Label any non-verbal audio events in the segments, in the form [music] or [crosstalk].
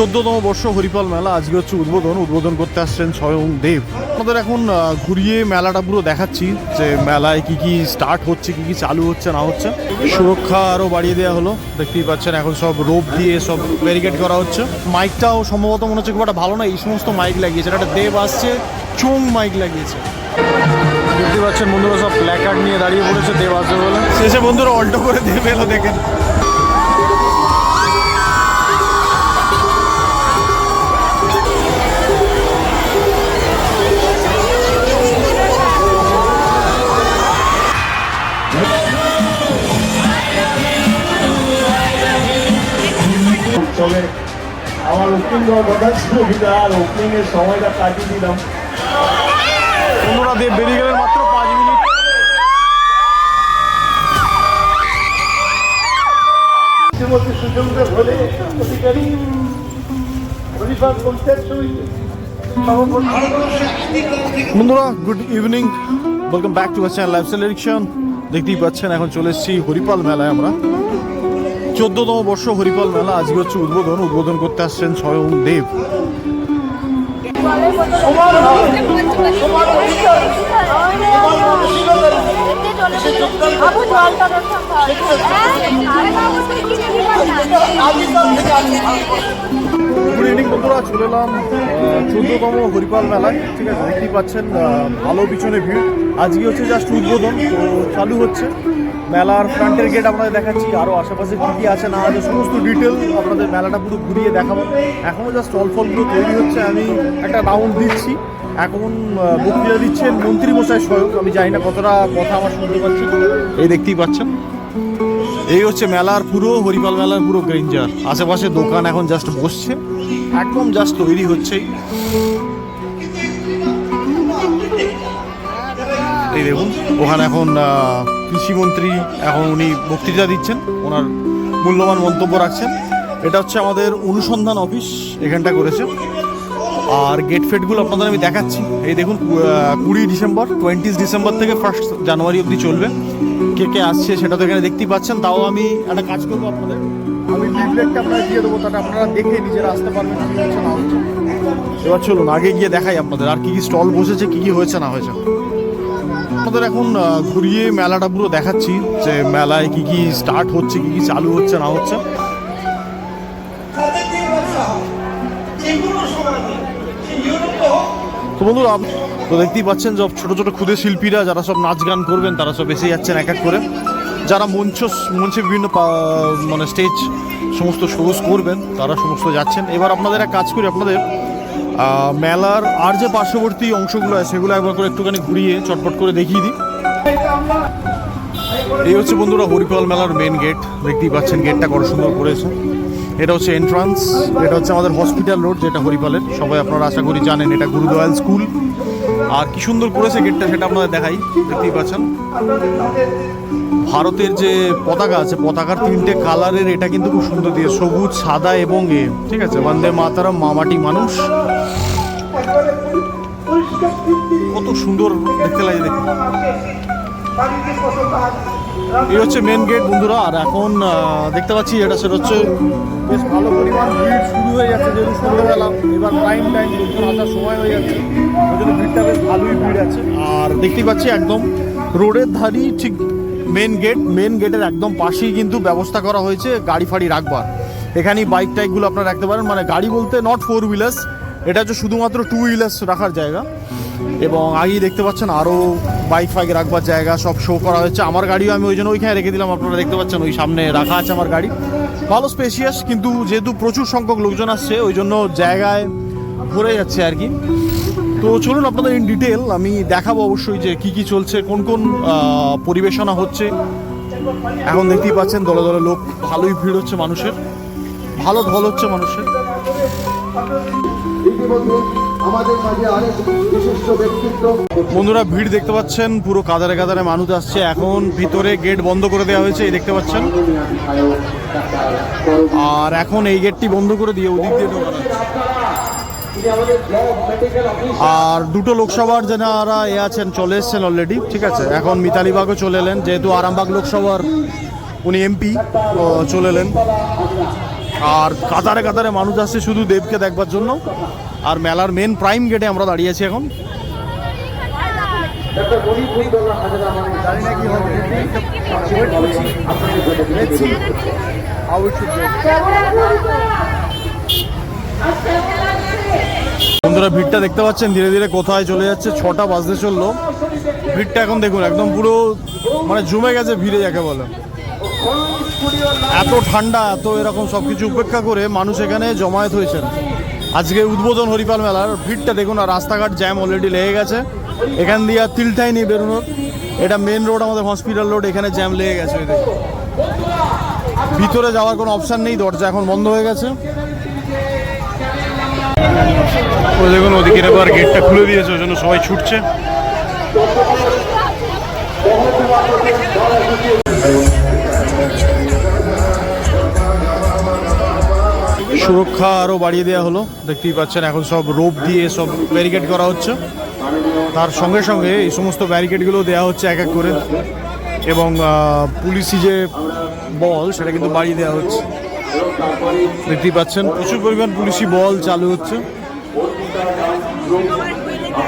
চোদ্দতম বর্ষ হরিপাল মেলা আজকে হচ্ছে উদ্বোধন। উদ্বোধন করতে আসছেন স্বয়ং দেব। আমাদের এখন ঘুরিয়ে মেলাটা পুরো দেখাচ্ছি যে মেলায় কি কি স্টার্ট হচ্ছে কি কি চালু হচ্ছে না হচ্ছে। সুরক্ষা আরও বাড়িয়ে দেওয়া হলো। দেখতেই পাচ্ছেন এখন সব রোপ দিয়ে সব ব্যারিকেড করা হচ্ছে। মাইকটাও সম্ভবত মনে হচ্ছে খুব একটা ভালো না এই সমস্ত মাইক লাগিয়েছে। একটা দেব আসছে চোং মাইক লাগিয়েছে। দেখতে পাচ্ছেন বন্ধুরা সব প্ল্যাকার্ড নিয়ে দাঁড়িয়ে পড়েছে দেব আসবে বলে। শেষে বন্ধুরা অল্টো করে দেব এলো দেখেন। আর ওপেনিং এর সময়টা কাটিয়ে দিলাম। দেব বেরিয়ে গেলেন মাত্র পাঁচ মিনিট। অধিকারী হরিপাল বন্ধুরা good evening welcome back to channel lifestyle addiction দেখতেই পাচ্ছেন এখন চলে এসেছি হরিপাল মেলায় আমরা। চোদ্দতম বর্ষ হরিপাল মেলা। আজকে হচ্ছে উদ্বোধন। উদ্বোধন করতে আসছেন স্বয়ং দেব। গুড ইভিনিং বন্ধুরা, চলে এলাম চোদ্দতম হরিপাল মেলায়। ঠিক আছে, দেখতেই পাচ্ছেন ভালো পিছনে ভিড়। আজকে হচ্ছে জাস্ট উদ্বোধন, তো চালু হচ্ছে। মেলার ফ্রন্টের গেট আপনাদের দেখাচ্ছি আরও আশেপাশে কী কী আছে না আছে সমস্ত ডিটেল আপনাদের মেলাটা পুরো ঘুরিয়ে দেখাবো। এখনও জাস্ট ফল ফলগুলো তৈরি হচ্ছে, আমি একটা রাউন্ড দিচ্ছি। এখন বক্তৃতা দিচ্ছেন মন্ত্রী মশাই স্বয়ং, আমি জানি না কতটা কথা আমার শুনতে পাচ্ছি। এই দেখতেই পাচ্ছেন? এই হচ্ছে মেলার পুরো, হরিপাল মেলার পুরো গ্রেঞ্জার আশেপাশে দোকান এখন জাস্ট বসছে, একদম জাস্ট তৈরি হচ্ছেই। এই দেখুন, ওখানে এখন কৃষিমন্ত্রী এখন উনি বক্তৃতা দিচ্ছেন, ওনার মূল্যবান মন্তব্য রাখছেন। এটা হচ্ছে আমাদের অনুসন্ধান অফিস, এখানটা করেছে। আর গেট ফেটগুলো আপনাদের আমি দেখাচ্ছি। এই দেখুন কুড়ি ডিসেম্বর টোয়েন্টিস ডিসেম্বর থেকে ফার্স্ট জানুয়ারি অবধি চলবে। কে কে আসছে সেটা তো এখানে দেখতেই পাচ্ছেন। তাও আমি একটা কাজ করব আপনাদের। আমি লিফলেটটা আপনারা দিয়ে দেবো তাটা আপনারা দেখে নিজেরা আসতে পারবেন এবার চলুন, আগে গিয়ে দেখাই আপনাদের, আর কি কি স্টল বসেছে, কি কি হয়েছে, না হয়েছে। আপনাদের এখন ঘুরিয়ে মেলাটা পুরো দেখাচ্ছি যে মেলায় কি কি স্টার্ট হচ্ছে, কি কি চালু হচ্ছে, না হচ্ছে। তো বন্ধুরা তো দেখতেই পাচ্ছেন সব ছোট ছোট ক্ষুদে শিল্পীরা, যারা সব নাচ গান করবেন, তারা সব এসে যাচ্ছেন এক এক করে। যারা মঞ্চ, মঞ্চে বিভিন্ন মানে স্টেজ সমস্ত শোজ করবেন, তারা সমস্ত যাচ্ছেন। এবার আপনাদের এক কাজ করি, আপনাদের মেলার আর যে পার্শ্ববর্তী অংশগুলো আছে, সেগুলো একবার করে একটুখানি ঘুরিয়ে চটপট করে দেখিয়ে দিই। এই হচ্ছে বন্ধুরা হরিপাল মেলার মেন গেট দেখতেই পাচ্ছেন গেটটা কত সুন্দর করেছে। এটা হচ্ছে এন্ট্রান্স এটা হচ্ছে আমাদের হসপিটাল রোড যেটা হরিপালের। সবাই আপনারা আশা করি জানেন, এটা গুরুদয়াল স্কুল আর কি সুন্দর করেছে গেটটা সেটা আপনাদের দেখাই, দেখতেই পাচ্ছেন। ভারতের যে পতাকা আছে, পতাকার তিনটে কালারের এটা কিন্তু খুব সুন্দর দিয়ে সবুজ, সাদা এবং এ, ঠিক আছে? বন্দে মাতারাম মামাটি মানুষ। কত সুন্দর দেখতে লাগে দেখুন এই হচ্ছে মেন গেট বন্ধুরা, আর এখন দেখতে পাচ্ছি এটা সেটা হচ্ছে বেশ ভালো পরিমাণ ভিড় শুরু হয়ে যাচ্ছে যেহেতু সন্ধ্যেবেলা, এবার প্রাইম টাইম লোকজন আসার সময় হয়ে যাচ্ছে, ওই জন্য ভিড়টা বেশ ভালোই ভিড় আছে। আর দেখতেই পাচ্ছি একদম রোডের ধারেই ঠিক মেন গেট মেন গেটের একদম পাশেই কিন্তু ব্যবস্থা করা হয়েছে গাড়ি ফাড়ি রাখবার। এখানেই বাইক টাইকগুলো আপনারা রাখতে পারেন। মানে গাড়ি বলতে নট ফোর হুইলার্স এটা হচ্ছে শুধুমাত্র টু হুইলার্স রাখার জায়গা। এবং আগেই দেখতে পাচ্ছেন আরও বাইক ফাইক রাখবার জায়গা সব শো করা হয়েছে। আমার গাড়িও আমি ওই জন্য ওইখানে রেখে দিলাম, আপনারা দেখতে পাচ্ছেন ওই সামনে রাখা আছে আমার গাড়ি। ভালো স্পেশিয়াস কিন্তু যেহেতু প্রচুর সংখ্যক লোকজন আসছে, ওই জন্য জায়গায় ভরে যাচ্ছে আর কি। তো চলুন আপনাদের ইন ডিটেল আমি দেখাবো অবশ্যই যে কি কি চলছে, কোন কোন পরিবেশনা হচ্ছে। এখন দেখতেই পাচ্ছেন দলে দলে লোক, ভালোই ভিড় হচ্ছে মানুষের। ভালো ঢল হচ্ছে মানুষের। বন্ধুরা, ভিড় দেখতে পাচ্ছেন, পুরো কাদারে কাদারে মানুষ আসছে। এখন ভিতরে গেট বন্ধ করে দেওয়া হয়েছে, এই দেখতে পাচ্ছেন। আর এখন এই গেটটি বন্ধ করে দিয়ে ওদিক দিয়ে ঢোকানো। আর দুটো লোকসভার যারা এ আছেন চলে এসছেন অলরেডি ঠিক আছে? এখন মিতালিবাগও চলে এলেন যেহেতু আরামবাগ লোকসভার উনি এমপি চলে এলেন। আর কাতারে কাতারে মানুষ আসছে শুধু দেবকে দেখবার জন্য। আর মেলার মেন প্রাইম গেটে আমরা দাঁড়িয়ে আছি এখন। জানি না How it should go. বন্ধুরা, ভিড়টা দেখতে পাচ্ছেন? ধীরে ধীরে কোথায় চলে যাচ্ছে? ছটা বাজতে চলল। ভিড়টা এখন দেখুন, একদম পুরো মানে জমে গেছে ভিড়ে, যাকে বলে। এত ঠান্ডা, এত এরকম সব কিছু উপেক্ষা করে মানুষ এখানে জমায়েত হয়েছেন। আজকে উদ্বোধন হরিপাল মেলার। ভিড়টা দেখুন, আর রাস্তাঘাট জ্যাম অলরেডি লেগে গেছে। এখান দিয়ে আর তিলটাই নেই বেরোনোর। এটা মেন রোড আমাদের হসপিটাল রোড এখানে জ্যাম লেগে গেছে। ভিতরে যাওয়ার কোনো অপশান নেই, দরজা এখন বন্ধ হয়ে গেছে। দেখুন ওদিকে এবার গেটটা খুলে দিয়েছে, ওই জন্য সবাই ছুটছে। সুরক্ষা আরও বাড়িয়ে দেওয়া হলো, দেখতেই পাচ্ছেন এখন সব রোপ দিয়ে সব ব্যারিকেড করা হচ্ছে। তার সঙ্গে সঙ্গে এই সমস্ত ব্যারিকেডগুলো দেওয়া হচ্ছে এক এক করে। এবং পুলিশি যে বল, সেটা কিন্তু বাড়িয়ে দেওয়া হচ্ছে। দেখতেই পাচ্ছেন, প্রচুর পরিমাণ পুলিশি বল চালু হচ্ছে।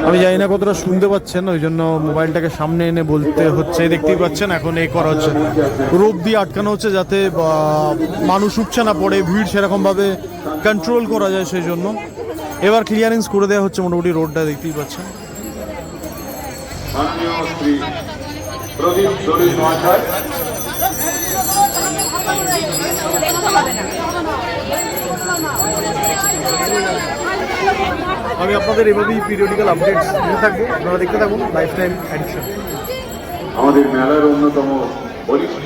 আমি জানি না কতটা শুনতে পাচ্ছেন, ওই জন্য মোবাইলটাকে সামনে এনে বলতে হচ্ছে। দেখতেই পাচ্ছেন, এখন এ করা হচ্ছে। রোপ দিয়ে আটকানো হচ্ছে যাতে মানুষ উঠছে না পড়ে, ভিড় সেরকমভাবে কন্ট্রোল করা যায় সেই জন্য। এবার ক্লিয়ারেন্স করে দেওয়া হচ্ছে মোটামুটি রোডটা, দেখতেই পাচ্ছেন। প্রদীপ আমি আপনাদের এভাবেই পিরিয়ডিক্যাল আপডেটস দিতে থাকব। আপনারা দেখতে থাকুন লাইফ টাইম অ্যাডিকশন আমাদের মেলার অন্যতম বলিষ্ঠ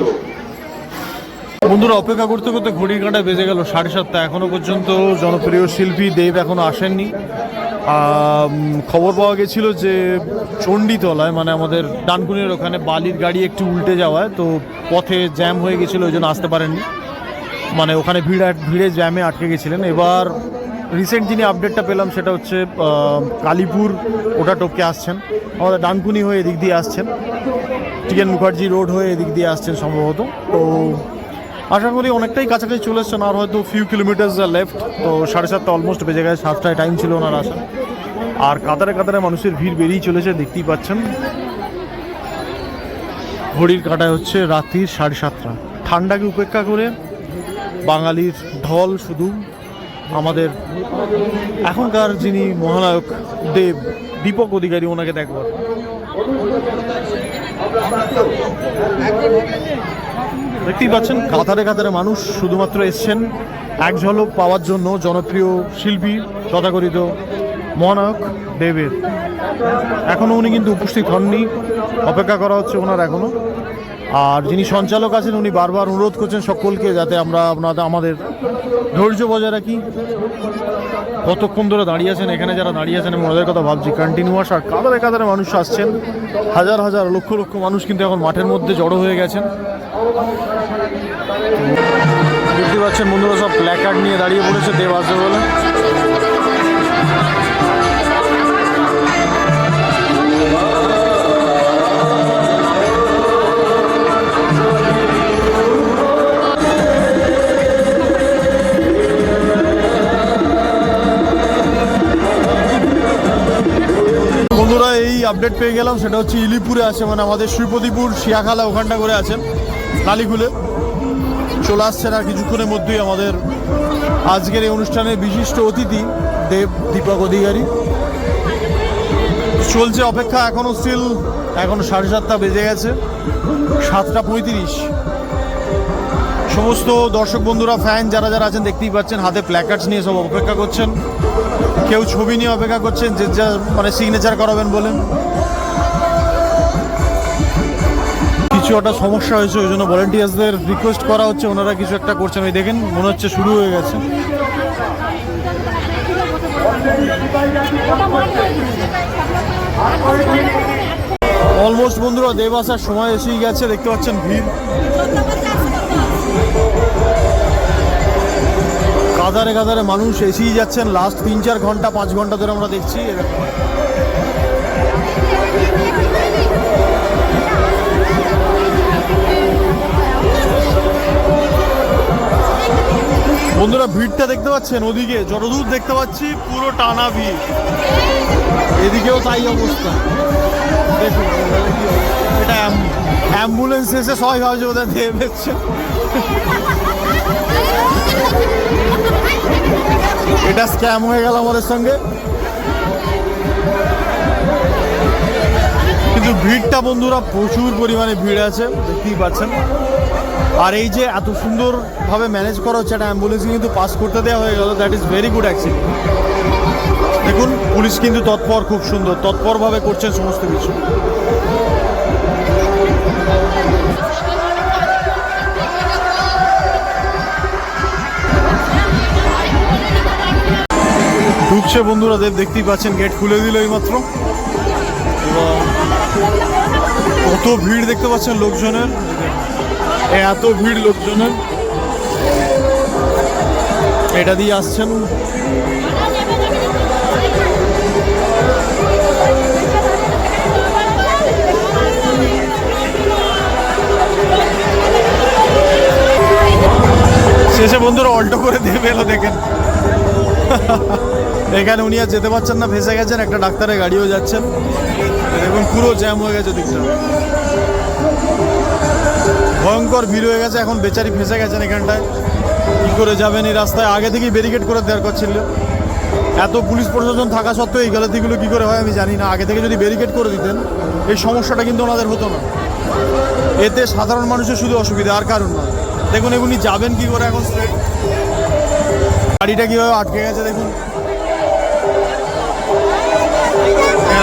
বন্ধুরা অপেক্ষা করতে করতে ঘড়ির কাঁটা বেজে গেল সাড়ে সাতটা। এখনও পর্যন্ত জনপ্রিয় শিল্পী দেব এখনও আসেননি। খবর পাওয়া গেছিল যে চণ্ডীতলায় মানে আমাদের ডানকুনির ওখানে বালির গাড়ি একটু উল্টে যাওয়ায় তো পথে জ্যাম হয়ে গেছিল ওই জন্য আসতে পারেননি। মানে ওখানে ভিড় ভিড়ে জ্যামে আটকে গেছিলেন। এবার রিসেন্ট যিনি আপডেটটা পেলাম সেটা হচ্ছে কালীপুর, ওটা টপকে আসছেন। আমাদের ডানকুনি হয়ে এদিক দিয়ে আসছেন। টিকেন মুখার্জি রোড হয়ে এদিক দিয়ে আসছেন সম্ভবত। তো আশা করি অনেকটাই কাছাকাছি চলে এসছেন, আর হয়তো ফিউ কিলোমিটার্স লেফট তো সাড়ে সাতটা অলমোস্ট বেজে গেছে, সাতটায় টাইম ছিল ওনার আসা। আর কাতারে কাতারে মানুষের ভিড় বেরিয়ে চলেছে, দেখতেই পাচ্ছেন। ঘড়ির কাটায় হচ্ছে রাত্রির সাড়ে সাতটা। ঠান্ডাকে উপেক্ষা করে বাঙালির ঢল শুধু আমাদের এখনকার যিনি মহানায়ক দেব, দীপক অধিকারী, ওনাকে দেখবার দেখতেই পাচ্ছেন, কাতারে কাতারে মানুষ শুধুমাত্র এসছেন। এক ঝলক পাওয়ার জন্য জনপ্রিয় শিল্পী, তথাকথিত মহানায়ক দেবের। এখনও উনি কিন্তু উপস্থিত হননি। অপেক্ষা করা হচ্ছে ওনার এখনও আর যিনি সঞ্চালক আছেন, উনি বারবার অনুরোধ করছেন সকলকে যাতে আমরা আপনাদের, আমাদের ধৈর্য বজায় রাখি। কতক্ষণ ধরে দাঁড়িয়ে আছেন, এখানে যারা দাঁড়িয়ে আছেন, আমি ওনাদের কথা ভাবছি। কন্টিনিউয়াস আর কাদারে কাদারে মানুষ আসছেন। হাজার হাজার, লক্ষ লক্ষ মানুষ কিন্তু এখন মাঠের মধ্যে জড়ো হয়ে গেছেন। দেখতে পাচ্ছেন বন্ধুরা, সব প্ল্যাকার্ড নিয়ে দাঁড়িয়ে পড়েছে দেব আসবে বলে। আপডেট পেয়ে গেলাম, সেটা হচ্ছে ইলিপুরে আছে মানে আমাদের শ্রীপতিপুর শিয়াখালা ওখানটা করে আছেন, কালীকুলে। চলে আসছেন আর কিছুক্ষণের মধ্যেই আমাদের আজকের এই অনুষ্ঠানের বিশিষ্ট অতিথি, দেব দীপক অধিকারী। চলছে অপেক্ষা এখনও স্টিল এখনও সাড়ে সাতটা বেজে গেছে, সাতটা পঁয়ত্রিশ। সমস্ত দর্শক বন্ধুরা ফ্যান যারা যারা আছেন, দেখতেই পাচ্ছেন, হাতে প্ল্যাকার্ডস নিয়ে সব অপেক্ষা করছেন। কেউ ছবি নিয়ে অপেক্ষা করছেন যে যা মানে সিগনেচার করাবেন বলেন? কিছু একটা সমস্যা হয়েছে, ওই জন্য ভলেন্টিয়ার্সদের রিকোয়েস্ট করা হচ্ছে, ওনারা কিছু একটা করছেন। ওই দেখেন, মনে হচ্ছে শুরু হয়ে গেছে। অলমোস্ট বন্ধুরা দেব আসার সময় এসেই গেছে, দেখতে পাচ্ছেন ভিড়। কাদারে কাদারে মানুষ এসেই যাচ্ছেন। লাস্ট তিন চার ঘণ্টা, পাঁচ ঘণ্টা ধরে আমরা দেখছি। বন্ধুরা, ভিড়টা দেখতে পাচ্ছেন ওদিকে। যতদূর দেখতে পাচ্ছি, পুরো টানা ভিড়। এদিকেও তাই অবস্থা? এটা অ্যাম্বুলেন্স এসে সবাই ভাবছে দেবে বেচছে [laughs] এটা স্ক্যাম হয়ে গেল আমাদের সঙ্গে। কিন্তু ভিড়টা বন্ধুরা প্রচুর পরিমাণে ভিড় আছে, দেখতেই পাচ্ছেন। আর এই যে এত সুন্দরভাবে ম্যানেজ করা হচ্ছে, একটা অ্যাম্বুলেন্স কিন্তু পাস করতে দেওয়া হয়ে গেল that is very good actually দেখুন, পুলিশ কিন্তু তৎপর, খুব সুন্দর, তৎপরভাবে করছেন সমস্ত কিছু। ঢুকছে বন্ধুরা দেব দেখতেই পাচ্ছেন, গেট খুলে দিল এইমাত্র। এবং কত ভিড় দেখতে পাচ্ছেন লোকজনের। এত ভিড় লোকজনের। এটা দিয়ে আসছেন। শেষে বন্ধুরা অল্টো করে দেবে এলো দেখেন। এখানে উনি আর যেতে পারছেন না, ফেসে গেছেন, একটা ডাক্তারের গাড়িও যাচ্ছেন এবং পুরো জ্যাম হয়ে গেছে দিকটা। ভয়ঙ্কর ভিড় হয়ে গেছে, এখন বেচারি ফেসে গেছেন এখানটায়। কী করে যাবেন এই রাস্তায়? আগে থেকেই ব্যারিকেড করে দেওয়ার কথা ছিল। এত পুলিশ প্রশাসন থাকা সত্ত্বেও এই গালাতিগুলো কী করে হয় আমি জানি না। আগে থেকে যদি ব্যারিকেড করে দিতেন, এই সমস্যাটা কিন্তু ওনাদের হতো না। এতে সাধারণ মানুষের শুধু অসুবিধা, আর কারণ না দেখুন, এগুলি যাবেন কি করে এখন? গাড়িটা কীভাবে আটকে গেছে, দেখুন।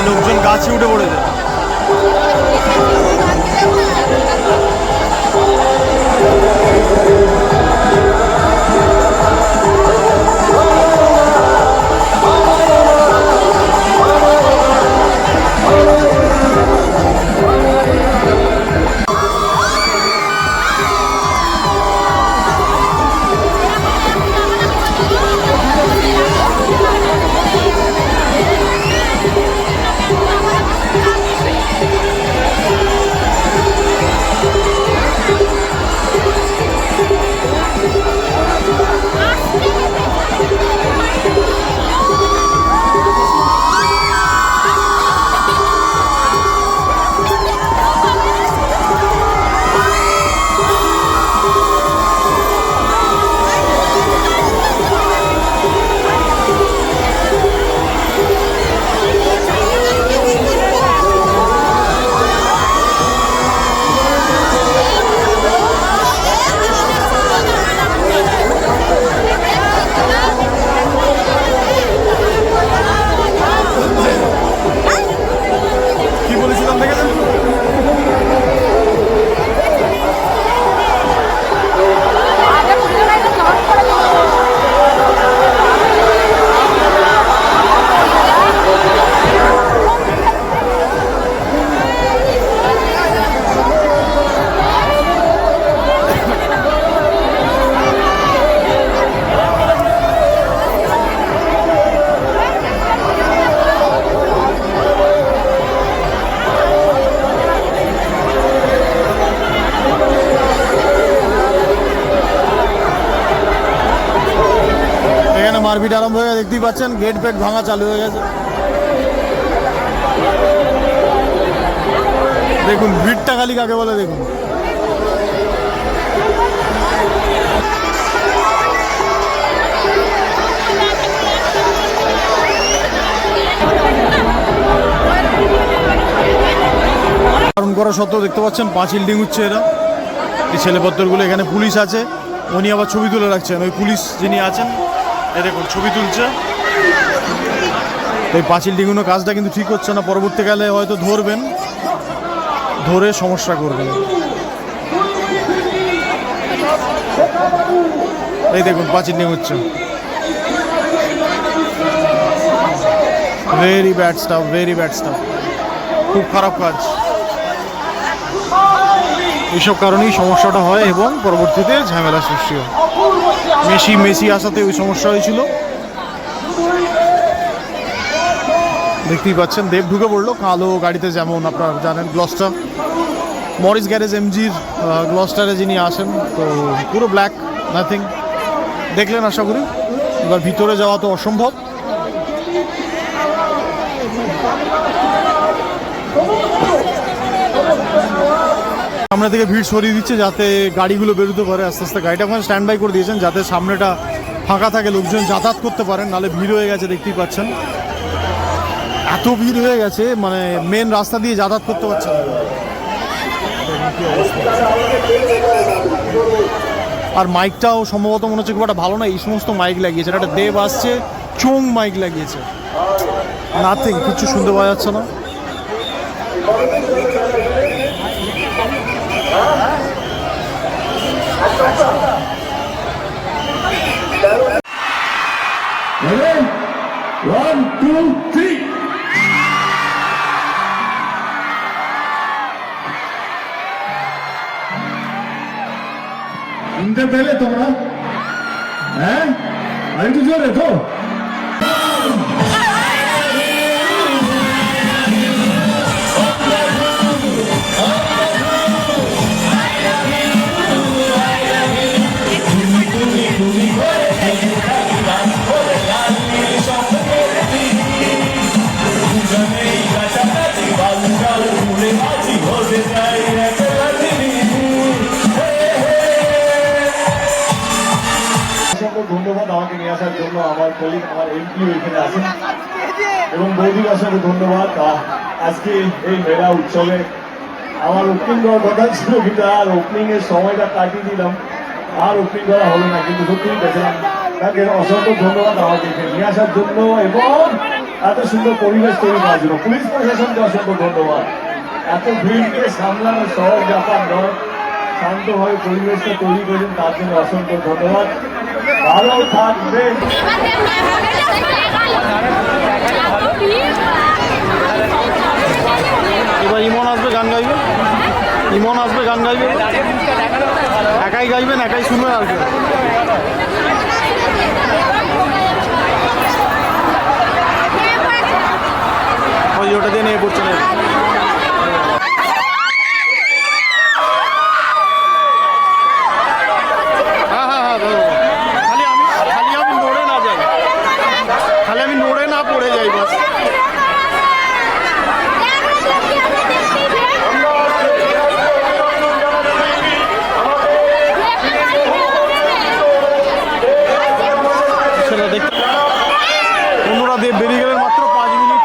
লোকজন গাছে উঠে পড়ে যায় দেখতেই পাচ্ছেন গেট ফেট ভাঙা চালু হয়ে গেছে। দেখুন ভিড়টা খালি কাকে বলে দেখুন। কারণ করা সত্ত্বেও দেখতে পাচ্ছেন, পাঁচিল ডিঙুচ্ছে এরা। এই ছেলেপত্তরগুলো এখানে পুলিশ আছে। উনি আবার ছবি তুলে রাখছেন। ওই পুলিশ যিনি আছেন এ দেখুন, ছবি তুলছে। এই পাঁচিল ডিঙুনো কাজটা কিন্তু ঠিক হচ্ছে না, পরবর্তীকালে হয়তো ধরবেন, ধরে সমস্যা করবেন। এই দেখুন, পাঁচিল ডিঙুচ্ছে very bad stuff very bad stuff খুব খারাপ কাজ। এইসব কারণেই সমস্যাটা হয় এবং পরবর্তীতে ঝামেলা সৃষ্টি হয়। মেসি মেসি আসাতে ওই সমস্যা হয়েছিল দেখতেই পাচ্ছেন, দেব ঢুকে পড়ল। কালো গাড়িতে যেমন আপনার জানেন গ্লসটা। মরিস গ্যারেজ এমজির গ্লসটারে যিনি আসেন, তো পুরো ব্ল্যাক নাথিং দেখলেন আশা করি। এবার ভিতরে যাওয়া তো অসম্ভব। সামনে থেকে ভিড় সরিয়ে দিচ্ছে যাতে গাড়িগুলো বেরোতে পারে। আস্তে আস্তে গাড়িটা ওখানে স্ট্যান্ড বাই করে দিয়েছেন যাতে সামনেটা ফাঁকা থাকে, লোকজন যাতায়াত করতে পারেন, নাহলে ভিড় হয়ে গেছে, দেখতেই পাচ্ছেন। এত ভিড় হয়ে গেছে মানে মেন রাস্তা দিয়ে যাতায়াত করতে পারছে না। আর মাইকটাও সম্ভবত মনে হচ্ছে খুব একটা ভালো না, এই সমস্ত মাইক লাগিয়েছে। একটা দেব আসছে, চোং মাইক লাগিয়েছে। নাথিং কিছু শুনতে পাওয়া যাচ্ছে না? One, two, three. শুনতে পেলে তোমরা হ্যাঁ আর একটু জোরে তো অসংখ্য আমাকে নিয়ে আসার জন্য আমার কলিগ আমার এমপিও এখানে আছেন। এবং বৌদির অসংখ্য ধন্যবাদ। আজকে এই মেলা উৎসবে আমার ওপেনিং করার কথা ছিল কিন্তু আর ওপেনিং এর সময়টা কাটিয়ে দিলাম। আর ওপেনিং করা হলো না, কিন্তু সত্যিই পেয়েছিলাম তাকে অসংখ্য ধন্যবাদ আমাকে এখানে নিয়ে আসার জন্য এবং এত সুন্দর পরিবেশ তৈরি করার জন্য। পুলিশ প্রশাসনকে অসংখ্য ধন্যবাদ। এত ভিড়কে সামলানো সহজ ব্যাপার নয়। শান্তভাবে পরিবেশটা তৈরি করেছেন তার জন্য অসংখ্য ধন্যবাদ। ভালো থাকবেন এবার ইমন আসবে, গান গাইবে? ইমন আসবে, গান গাইবে? একাই গাইবেন, একাই শুনবেন আর কি ওই ওটা দিয়ে নিয়ে পড়ছে। না হ্যাঁ হ্যাঁ হ্যাঁ ধরো। খালি আমি খালি আমি নড়ে না যাই খালি আমি নড়ে না পড়ে যাই বাস সেটা দেখতে অন্যরা দিয়ে বেরিয়ে গেলেন মাত্র পাঁচ মিনিট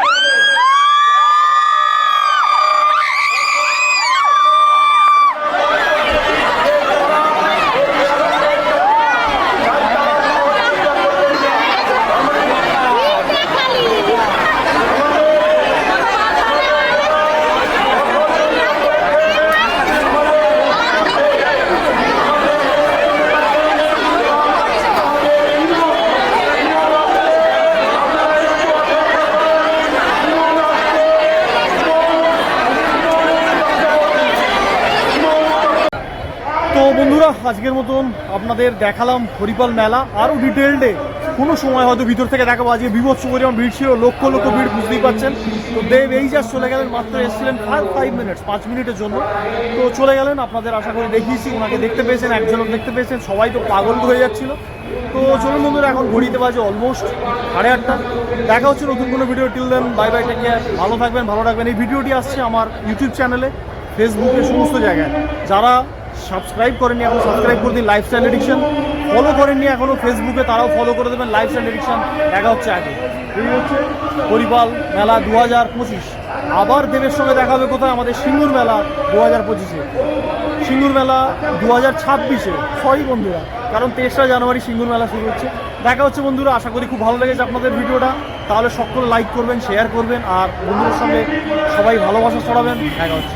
তো বন্ধুরা, আজকের মতন আপনাদের দেখালাম হরিপাল মেলা। আরও ডিটেলডে কোনো সময় হয়তো ভিতর থেকে দেখাবো। আজকে বিভৎস পরিমাণ ভিড় ছিল, লক্ষ লক্ষ ভিড়, বুঝতেই পারছেন। তো দেব, এই জাস্ট চলে গেলেন, মাত্র এসেছিলেন ফাইভ ফাইভ মিনিটস পাঁচ মিনিটের জন্য। তো চলে গেলেন, আপনাদের আশা করি দেখিয়েছি, ওনাকে দেখতে পেয়েছেন একজনক দেখতে পেয়েছেন, সবাই তো পাগল হয়ে যাচ্ছিল। তো চলুন বন্ধুরা, এখন ঘড়িতে বাজে অলমোস্ট সাড়ে আটটা। দেখা হচ্ছে নতুন কোনো video till then bye bye take care ভালো থাকবেন, ভালো রাখবেন এই ভিডিওটি আসছে আমার ইউটিউব চ্যানেলে ফেসবুকে সমস্ত জায়গায়। যারা সাবস্ক্রাইব করেননি, এখন সাবস্ক্রাইব করে দিন লাইফ লাইফস্টাইল এডিকশন ফলো করেননি এখনও ফেসবুকে তারাও ফলো করে দেবেন লাইফ লাইফস্টাইল এডিকশন দেখা হচ্ছে আগে। এই হচ্ছে হরিপাল মেলা দু হাজার পঁচিশ। আবার দেবের সঙ্গে দেখা হবে কোথায়? আমাদের সিঙ্গুর মেলা দু হাজার পঁচিশে। সিঙ্গুর মেলা দু হাজার ছাব্বিশে। সরি বন্ধুরা, কারণ তেসরা জানুয়ারি সিঙ্গুর মেলা শুরু হচ্ছে। দেখা হচ্ছে বন্ধুরা, আশা করি খুব ভালো লেগেছে আপনাদের ভিডিওটা। তাহলে সকলে লাইক করবেন শেয়ার করবেন, আর বন্ধুদের সঙ্গে সবাই ভালোবাসা ছড়াবেন। দেখা হচ্ছে।